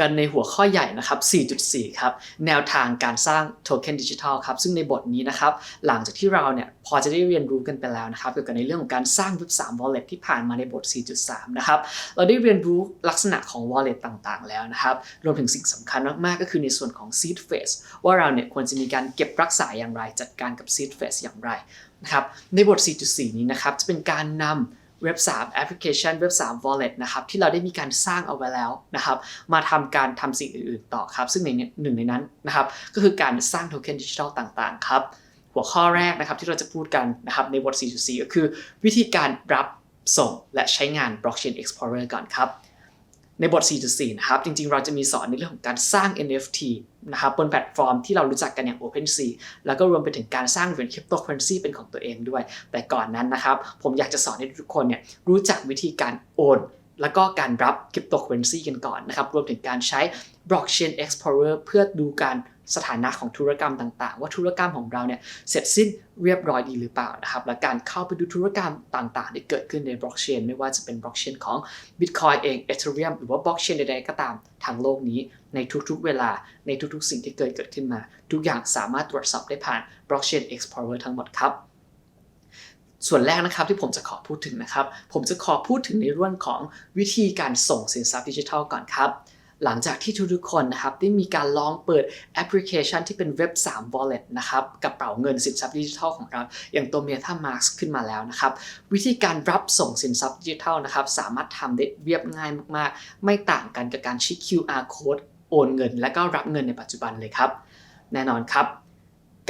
กันในหัวข้อใหญ่นะครับ 4.4 ครับ แนวทางการสร้างโทเค็นดิจิทัลครับ ซึ่งในบทนี้นะครับ หลังจากที่เราเนี่ยพอจะได้เรียนรู้กันไปแล้วนะครับ เกี่ยวกับในเรื่องของการสร้าง Web 3 Wallet ที่ผ่านมาในบท 4.3 นะครับ เราได้เรียนรู้ลักษณะของ Wallet ต่างๆ แล้วนะครับ รวมถึงสิ่งสำคัญมากๆ ก็คือในส่วนของ Seed Phase ว่าเราเนี่ยควรจะมีการเก็บรักษาอย่างไร จัดการกับ Seed Phase อย่างไรนะครับ ในบท 4.4 นี้นะครับ จะเป็นการนำ เว็บ3แอปพลิเคชันเว็บ3 wallet นะครับที่เราได้มีการสร้างเอาไว้แล้วนะครับมาทำการทำสิ่งอื่นๆต่อครับ ซึ่งในหนึ่งในนั้นนะครับก็คือการสร้างโทเค็นดิจิทัลต่างๆครับหัวข้อแรกนะครับที่เราจะพูดกันนะครับในบท 4.4 ก็คือ วิธีการรับส่งและใช้งาน Blockchain Explorer ก่อนครับ ในบท 4.4 นะครับ จริงๆ เราจะมีสอนในเรื่องของการสร้าง NFT นะครับบนแพลตฟอร์มที่เรารู้จักกันอย่าง OpenSea แล้วก็รวมไปถึงการสร้างเหรียญคริปโตเคอเรนซีเป็นของตัวเองด้วย แต่ก่อนนั้นนะครับ ผมอยากจะสอนให้ทุกคนเนี่ยรู้จักวิธีการโอนแล้วก็การรับคริปโตเคอเรนซีกันก่อนนะครับ รวมถึงการใช้ Blockchain Explorer เพื่อดูการ สถานะของธุรกรรมต่าง ๆ ว่าธุรกรรมของเราเนี่ยเสร็จสิ้นเรียบร้อยดีหรือเปล่านะครับและการเข้าไปดูธุรกรรมต่างๆ ที่เกิดขึ้นในบล็อกเชนไม่ว่าจะเป็นบล็อกเชนของ Bitcoin เอง Ethereum หรือว่าบล็อกเชนใดๆก็ตามทางโลกนี้ในทุกๆ เวลาในทุกๆ สิ่งที่เกิดเกิดขึ้นมา ทุกอย่างสามารถตรวจสอบได้ผ่าน Blockchain Explorer ทั้งหมดครับส่วนแรกนะครับที่ผมจะขอพูดถึงนะครับ ผมจะขอพูดถึงในเรื่องของวิธีการส่งสินทรัพย์ดิจิทัลก่อนครับ หลังจากที่ทุกๆคนนะครับได้มีการลองเปิดแอปพลิเคชันที่เป็นเว็บ3 wallet นะครับกระเป๋าเงินสินทรัพย์ดิจิทัลของเรา อย่างตัว MetaMask ขึ้นมาแล้วนะครับวิธีการรับส่งสินทรัพย์ดิจิทัลนะครับสามารถทำได้เรียบง่ายมากๆ ไม่ต่างกันกับการชี้ QR code โอนเงิน และก็รับเงินในปัจจุบันเลยครับ แน่นอนครับ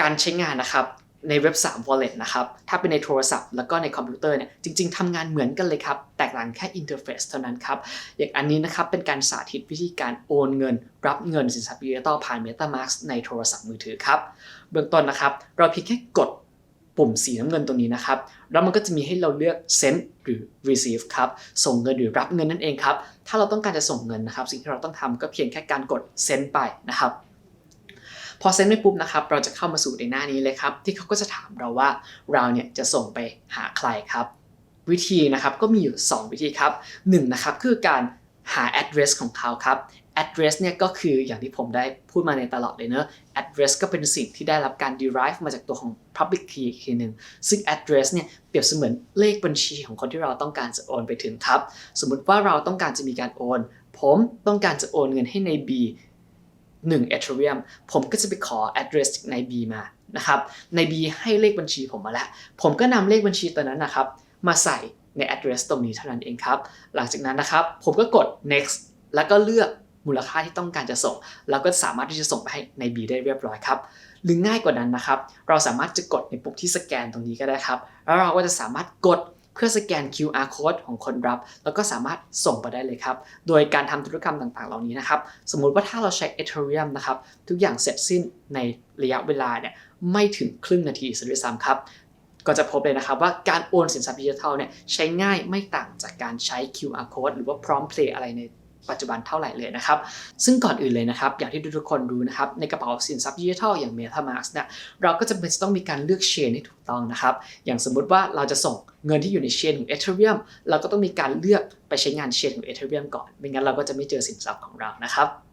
การใช้งานนะครับ ในเว็บ3 wallet นะครับ ถ้าเป็นในโทรศัพท์แล้วก็ในคอมพิวเตอร์เนี่ย จริง ๆทำงานเหมือนกันเลยครับ แตกต่างแค่อินเทอร์เฟซเท่านั้นครับ อย่างอันนี้นะครับ เป็นการสาธิตวิธีการโอนเงิน รับเงินสินทรัพย์ดิจิทัลผ่าน MetaMask ในโทรศัพท์มือถือครับ เบื้องต้นนะครับ เราเพียงแค่กดปุ่มสีน้ำเงินตรงนี้นะครับ แล้วมันก็จะมีให้เราเลือก send หรือ receive ครับ ส่งเงินหรือรับเงินนั่นเองครับ ถ้าเราต้องการจะส่งเงินนะครับ สิ่งที่เราต้องทำก็เพียงแค่การกด send ไปนะครับ พอเซ็นไปปุ๊บนะครับ เราจะเข้ามาสู่ในหน้านี้เลยครับ ที่เขาก็จะถามเราว่าเราเนี่ยจะส่งไปหาใครครับ วิธีนะครับก็มีอยู่ 2 วิธีครับ1นะครับคือการหา address ของเขาครับ address เนี่ยก็คืออย่างที่ผมได้พูดมาในตลอดเลยเนอะ address ก็เป็นสิ่งที่ได้รับการ derive มาจากตัวของ public key อีกทีหนึ่งซึ่ง address เนี่ยเปรียบเสมือนเลขบัญชีของคนที่เราต้องการจะโอนไปถึงครับ สมมุติว่าเราต้องการจะมีการโอน ผมต้องการจะโอนเงินให้ใน B 1 Ethereum ผมก็จะไปขอ address ใน B มานะครับใน B ให้เลขบัญชีผมมาแล้ว ผมก็นำเลขบัญชีตัวนั้นนะครับ มาใส่ใน address ตรงนี้เท่านั้นเองครับ หลังจากนั้นนะครับ ผมก็กด next แล้วก็เลือกมูลค่าที่ต้องการจะส่ง แล้วก็สามารถที่จะส่งไปให้ใน B ได้เรียบร้อยครับ หรือง่ายกว่านั้นนะครับ เราสามารถจะกดในปุ่มที่สแกนตรงนี้ก็ได้ครับ แล้วเราก็จะสามารถกด พื่อสแกน QR code ของคนรับ แล้วก็สามารถส่งไปได้เลยครับ โดยการทำธุรกรรมต่างๆ เหล่านี้นะครับ สมมุติว่าถ้าเราใช้ Ethereum นะครับ ทุกอย่างเสร็จสิ้นในระยะเวลาเนี่ยไม่ถึงครึ่งนาทีซะด้วยซ้ำครับก็จะพบเลยนะครับว่าการโอนสินทรัพย์ดิจิทัลเนี่ยใช้ง่ายไม่ต่างจากการใช้ QR code หรือว่า prompt play อะไรใน ปัจจุบันเท่าไหร่เลยนะครับ ซึ่งก่อนอื่นเลยนะครับ อย่างที่ทุกคนรู้นะครับ ในกระเป๋าสินทรัพย์ดิจิทัลอย่าง MetaMask เนี่ยเราก็จะเป็นต้องมีการเลือกเชนให้ถูกต้องนะครับ อย่างสมมุติว่าเราจะส่งเงินที่อยู่ในเชนของ Ethereum เราก็ต้องมีการเลือกไปใช้งานเชนของ Ethereum ก่อน ไม่งั้นเราก็จะไม่เจอสินทรัพย์ของเรานะครับ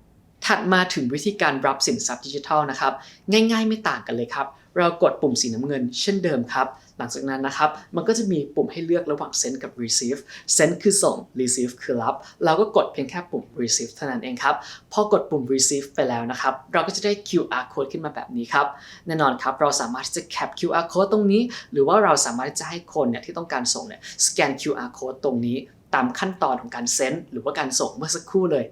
ถัดมาถึงวิธีการรับสินทรัพย์ดิจิทัลนะครับ ง่ายๆไม่ต่างกันเลยครับ เรากดปุ่มสีน้ำเงินเช่นเดิมครับ หลังจากนั้นนะครับ มันก็จะมีปุ่มให้เลือกระหว่าง send กับ receive send คือส่ง receive คือรับ เราก็กดเพียงแค่ปุ่ม receive เท่านั้นเองครับ พอกดปุ่ม receive ไปแล้วนะครับ เราก็จะได้ QR code ขึ้นมาแบบนี้ครับ แน่นอนครับ เราสามารถที่จะ cap QR code ตรงนี้ หรือว่าเราสามารถที่จะให้คนเนี่ยที่ต้องการส่งเนี่ยสแกน QR code ตรงนี้ตามขั้นตอนของการ send หรือว่าการส่งเมื่อสักครู่เลย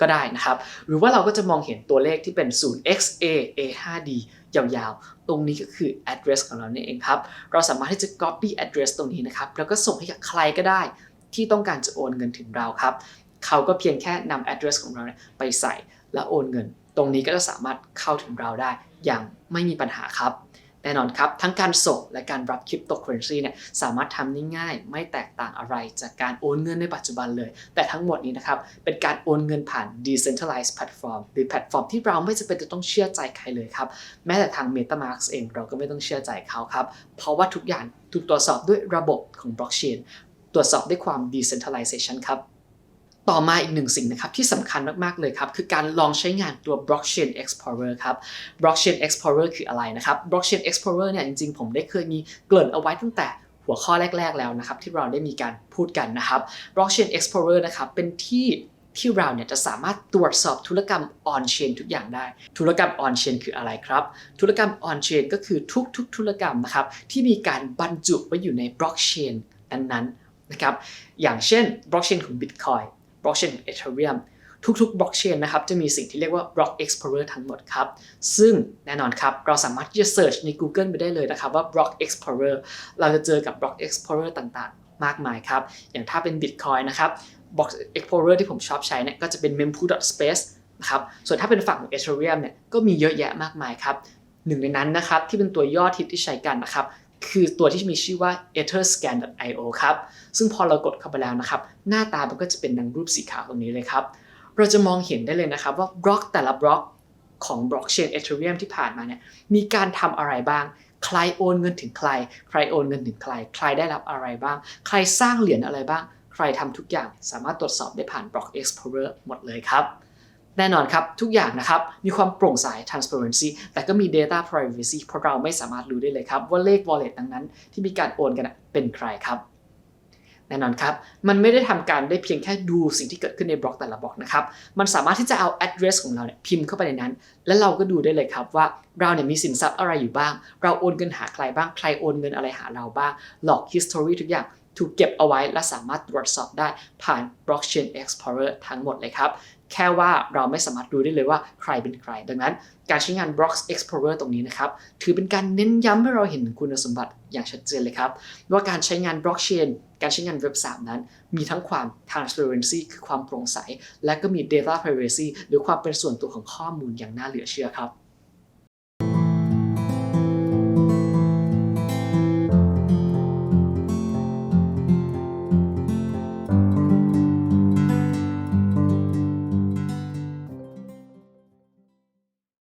ก็ได้นะครับ หรือว่าเราก็จะมองเห็นตัวเลขที่เป็น 0xa a5d ยาวๆ ตรงนี้ก็คือ address ของเราเนี่ยเองครับ เราสามารถที่จะ copy address ตรงนี้นะครับ แล้วก็ส่งให้กับใครก็ได้ที่ต้องการจะโอนเงินถึงเราครับ เขาก็เพียงแค่นำ address ของเราไปใส่และโอนเงิน ตรงนี้ก็จะสามารถเข้าถึงเราได้อย่างไม่มีปัญหาครับ แน่นอนครับ ทั้งการส่งและการรับคริปโตเคอเรนซีเนี่ยสามารถทำได้ง่ายไม่แตกต่างอะไรจากการโอนเงินในปัจจุบันเลย แต่ทั้งหมดนี้นะครับ เป็นการโอนเงินผ่าน decentralized platform หรือแพลตฟอร์มที่เราไม่จำเป็นจะต้องเชื่อใจใครเลยครับแม้แต่ทาง MetaMask เองเราก็ไม่ต้องเชื่อใจเขาครับเพราะว่าทุกอย่างถูกตรวจสอบด้วยระบบของบล็อกเชนตรวจสอบด้วยความ decentralization ครับ ต่อมาอีกหนึ่งสิ่งนะครับที่สำคัญมาก ๆ เลยครับ คือการลองใช้งานตัว Blockchain Explorer ครับ Blockchain Explorer คืออะไรนะครับ Blockchain Explorer เนี่ยจริง ๆ ผมได้เคยมีเกริ่นเอาไว้ตั้งแต่หัวข้อแรก ๆ แล้วนะครับ ที่เราได้มีการพูดกันนะครับ Blockchain Explorer นะครับเป็นที่ที่เราเนี่ยจะสามารถตรวจสอบธุรกรรม on chain ทุกอย่างได้ ธุรกรรม on chain คืออะไรครับ ธุรกรรม on chain ก็คือทุกๆ ธุรกรรมนะครับที่มีการบรรจุไว้อยู่ใน blockchain นั้นๆนะครับอย่างเช่น blockchain ของ Bitcoin blockchain ของ Ethereum ทุกๆ blockchain นะครับจะมีสิ่งที่เรียกว่า block explorer ทั้งหมดครับ ซึ่งแน่นอนครับ เราสามารถที่จะ search ใน Google ไปได้เลยนะครับว่า block explorer เราจะเจอกับ block explorer ต่างๆ มากมายครับ อย่างถ้าเป็น Bitcoin นะครับ block explorer ที่ผมชอบใช้เนี่ยก็จะเป็น mempool.space นะครับส่วนถ้าเป็นฝั่งของ Ethereum เนี่ยก็มีเยอะแยะมากมายครับหนึ่งในนั้นนะครับที่เป็นตัวยอดฮิตที่ใช้กันนะครับ คือตัวที่มีชื่อว่า etherscan.io ครับ ซึ่งพอเรากดเข้าไปแล้วนะครับ หน้าตามันก็จะเป็นดังรูปสีขาวตรงนี้เลยครับ เราจะมองเห็นได้เลยนะครับว่าบล็อกแต่ละบล็อกของบล็อกเชน Ethereum ที่ผ่านมาเนี่ยมีการทำอะไรบ้าง ใครโอนเงินถึงใคร ใครโอนเงินถึงใคร ใครได้รับอะไรบ้าง ใครสร้างเหรียญอะไรบ้าง ใครทำทุกอย่างสามารถตรวจสอบได้ผ่าน Block Explorer หมดเลยครับ แน่นอนครับ ทุกอย่างนะครับ มีความโปร่งใส transparency แต่ก็มี data privacy เพราะเราไม่สามารถรู้ได้เลยครับ ว่าเลข wallet นั้น ที่มีการโอนกันเป็นใครครับแน่นอนครับ มันไม่ได้ทำการได้เพียงแค่ดูสิ่งที่เกิดขึ้นในบล็อกแต่ละบล็อกนะครับ มันสามารถที่จะเอา address ของเราเนี่ยพิมพ์เข้าไปในนั้น แล้วเราก็ดูได้เลยครับว่าเราเนี่ยมีสินทรัพย์อะไรอยู่บ้าง เราโอนเงินหาใครบ้าง ใครโอนเงินอะไรหาเราบ้าง หลอก history ทุกอย่างถูกเก็บเอาไว้และสามารถตรวจสอบได้ผ่าน blockchain explorer ทั้งหมดเลยครับ แค่ว่าเราไม่สามารถรู้ได้เลยว่าใครเป็นใคร ดังนั้นการใช้งาน Blocks Explorer ตรงนี้นะครับ ถือเป็นการเน้นย้ำให้เราเห็นคุณสมบัติอย่างชัดเจนเลยครับ ว่าการใช้งาน Blockchain การใช้งาน Web 3นั้น มีทั้งความ transparency คือความโปร่งใส และก็มี data privacy หรือความเป็นส่วนตัวของข้อมูลอย่างน่าเหลือเชื่อครับ